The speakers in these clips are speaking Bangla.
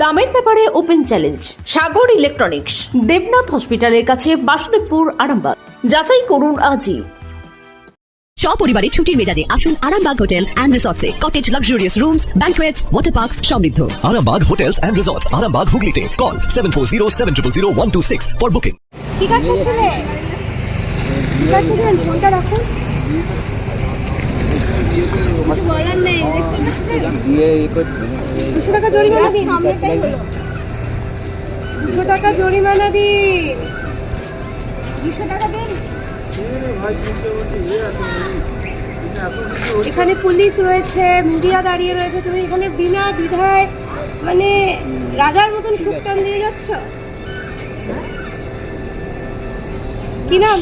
দামের ব্যাপারে open challenge Sagar electronics Debnath হসপিটালের কাছে বাসুদেবপুর আরামবাগ। যাচাই করুন আজই। সপরিবারে ছুটির মেজাজে আসুন Arambagh hotel and রিসর্টসে। Cottage luxurious rooms banquets water parks সমৃদ্ধ। Arambag Hotels and Resorts, Arambag Hooghly Call 740 for booking. কি কাজ করছিলে কি কাজ করছিলেন ফোনটা রাখুন। নেই দুশো টাকা জরিমানা দিন। দুশো টাকা জরিমানা দিন। দুশো টাকা দিন। এখানে পুলিশ রয়েছে মিডিয়া দাঁড়িয়ে রয়েছে। তুমি এখানে বিনা দ্বিধায় মানে রাজার মতন সুখ টান দিয়ে যাচ্ছ? কি নাম?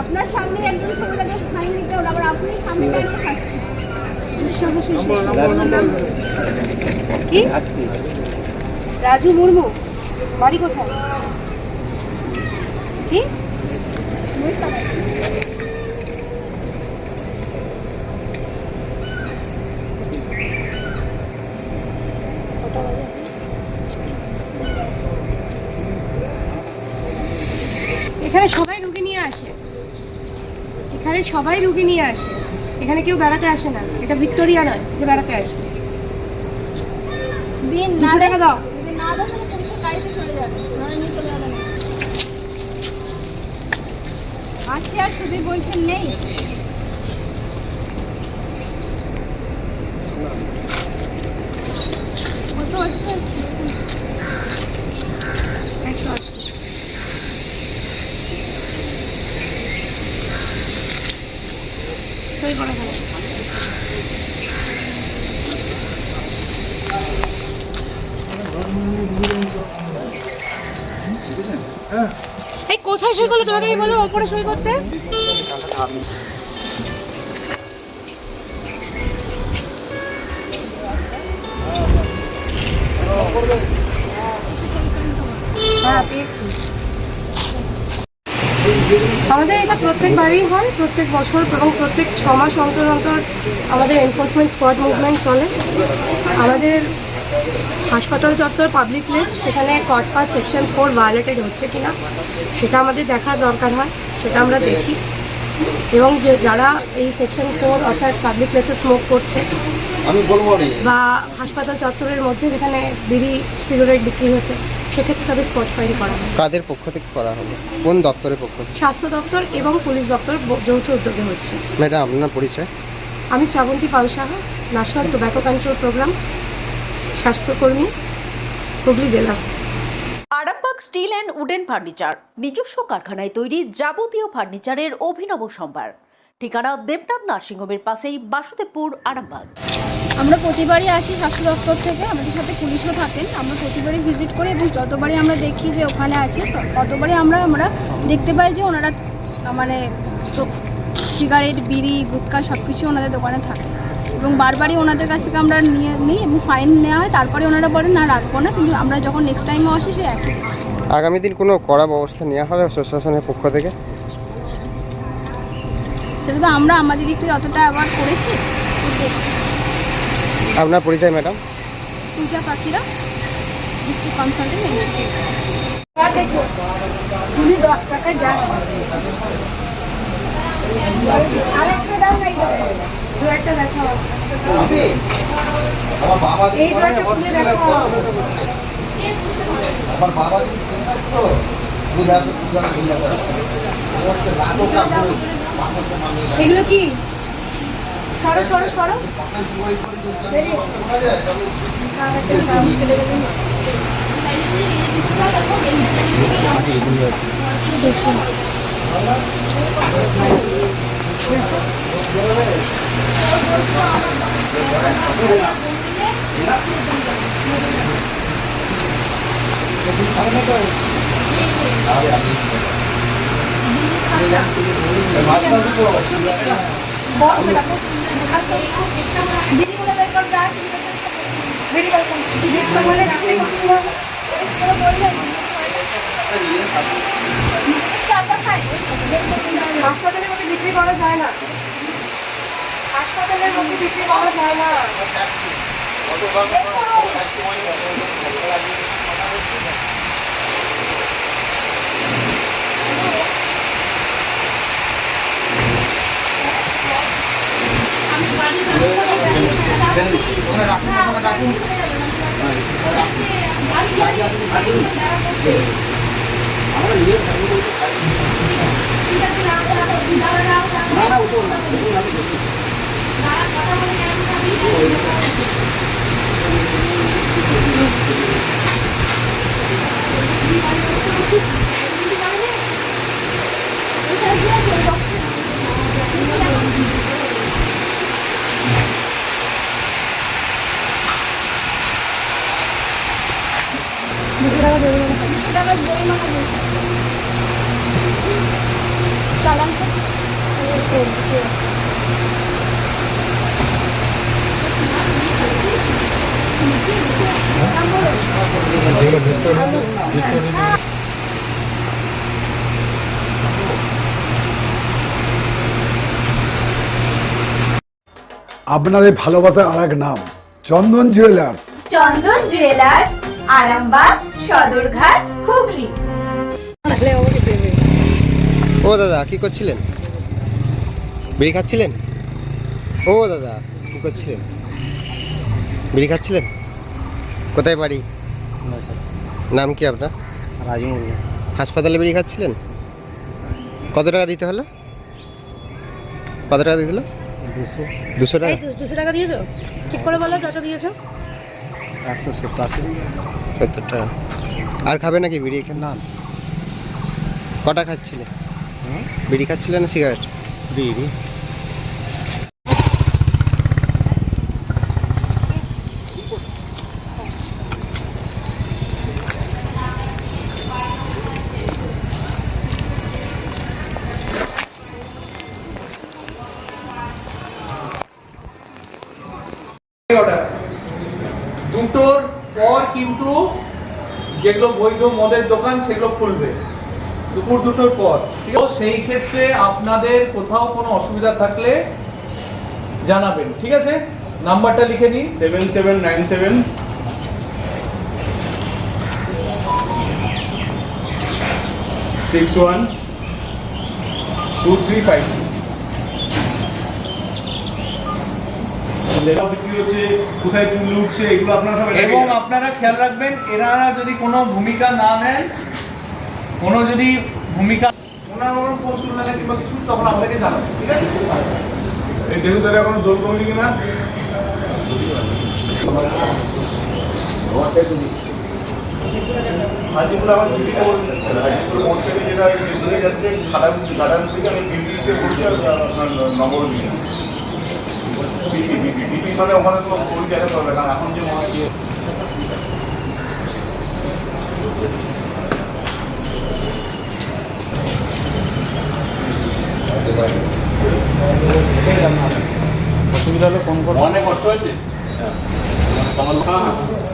আপনার সামনে একজন ছবিটাকে ফাইন দিতে হলো আবার আপনি সামনে দাঁড়িয়ে খাচ্ছেন? কি? রাজু মুর্মু? বাড়ি কোথায়? কি? এখানে সবাই এখানে সবাই রুগী নিয়ে আসে। এখানে কেউ বেড়াতে আসে না। এটা ভিক্টোরিয়া নয় যে বেড়াতে আসবে। দিন দুশো টাকা দাও। না দেন গাড়িতে চলে যাবে। নিয়ে চলে যাবে আছে আর শুধু বলছেন নেই। কত হচ্ছে? এই, কোথায় সই করল? তোমাকে আমি বললাম ওপরে সই করতে। হ্যাঁ আমাদের এটা প্রত্যেক বারেই হয়, প্রত্যেক বছর এবং প্রত্যেক ছ মাস অন্তর অন্তর আমাদের এনফোর্সমেন্ট স্কোয়াড মুভমেন্ট চলে। আমাদের হাসপাতাল চত্বর পাবলিক প্লেস সেখানে COTPA section four violated হচ্ছে কিনা সেটা আমাদের দেখার দরকার হয় সেটা আমরা দেখি। এবং যে যারা এই সেকশন ফোর অর্থাৎ পাবলিক প্লেসে স্মোক করছে বা হাসপাতাল চত্বরের মধ্যে যেখানে বিড়ি সিগারেট বিক্রি হচ্ছে সেক্ষেত্রে তাদের স্পট ফাইন করা হয় কাদের পক্ষ থেকে করা হলো কোন দপ্তরের পক্ষ থেকে? স্বাস্থ্য দপ্তর এবং পুলিশ দপ্তর যৌথ উদ্যোগে হচ্ছে। ম্যাডাম আপনার পরিচয়? আমি Srabanti Pal Saha national tobacco control programme স্বাস্থ্যকর্মী হুগলি জেলা। Arambagh steel and wooden furniture নিজস্ব কারখানায় তৈরি যাবতীয় ফার্নিচারের অভিনব সম্ভার। ঠিকানা দেবনাথ নার্সিংহোমের পাশেই বাসুদেবপুর আরামবাগ। আমরা প্রতিবারই আসি স্বাস্থ্য দপ্তর থেকে আমাদের সাথে পুলিশও থাকেন। আমরা প্রতিবারই ভিজিট করি এবং যতবারই আমরা দেখি যে ওখানে আছে ততবারই আমরা আমরা দেখতে পাই যে ওনারা মানে সিগারেট বিড়ি গুটখা সব কিছু ওনাদের দোকানে থাকে। এবং বারবারই ওনাদের কাছ থেকে আমরা নিয়ে নিই এবং ফাইন নেওয়া হয়। তারপরে ওনারা বলেন না রাখব না। কিন্তু আমরা যখন নেক্সট টাইমও আসি সে একই। আগামী দিন কোনো কড়া ব্যবস্থা নেওয়া হবে প্রশাসনের পক্ষ থেকে? সেটা তো আমরা আমাদের দিক থেকে যতটা আবার করেছি। আপনার পরিচয় ম্যাডাম? পূজা পাখিরা ডিস্ট্রিক্ট কনসালটেন্ট ইনস্টিটিউট তুমি দশ টাকা যা। আরেকটা দাও দেখাও এই দুটো খুলে দেখাও এগুলো কি? সরো সরো সরো। বিড়ি বের কর। বিক্রি করছি না। হাসপাতালের মধ্যে বিক্রি করা যায় না। আমরা নিয়ে না না ওটা না আমি চালান আপনাদের ভালোবাসার আর এক নাম চন্দন জুয়েলার্স চন্দন জুয়েলার্স আরামবাগ সদরঘাট হুগলি। ও দাদা কি করছিলেন? বিড়ি খাচ্ছিলেন? ও দাদা কি করছিলেন? বিড়ি খাচ্ছিলেন? কোথায় বাড়ি? নাম কি আপনার? রাজু মুর্মু হাসপাতালে বিড়ি খাচ্ছিলেন? কত টাকা দিতে হলো? কত টাকা দিতে হলো? দুশো। দুশো টাকা? দুশো টাকা দিয়েছ? ঠিক করে বলো যত দিয়েছ। একশো সত্তর আশি। সত্তর টাকা। আর খাবে নাকি বিড়ি এখানে? না। কটা খাচ্ছিলে? বিড়ি খাচ্ছিলে না সিগারেট? বিড়ি। অর্ডার দুটোর পর কিন্তু যেগুলো বৈধ মদের দোকান সেগুলো খুলবে। দুপুর দুটোর পর। তো সেই ক্ষেত্রে আপনাদের কোথাও কোনো অসুবিধা থাকলে জানাবেন ঠিক আছে? নাম্বারটা লিখে নিন। Seven seven nine seven. Six one. Two three five. কোথায় চুল উঠছে এগুলো আপনারা সবাই এবং আপনারা খেয়াল রাখবেন এনারা যদি কোনো ভূমিকা না নেন কোনো যদি ভূমিকা ওনার ওনার কোন তুলনা কিংবা কিছু তখন আমাদেরকে জানাবেন ঠিক আছে? এই দেখুন তারা এখনও দোল কমিনি কিনা? হাজিপুর আমার দিদিকে বলছেন হাজিপুর মোড় থেকে যেটা ঘুরে যাচ্ছে ঘাটান ঘাটান থেকে আমি বলছি আর আপনার নম্বর নিয়ে। বিপি বিপি বিপি মানে ওখানে তো ওই জায়গাতে হবে কারণ এখন যে মনে হয় অসুবিধা হলে ফোন করো। অনেক কষ্ট হয়েছে? হ্যাঁ।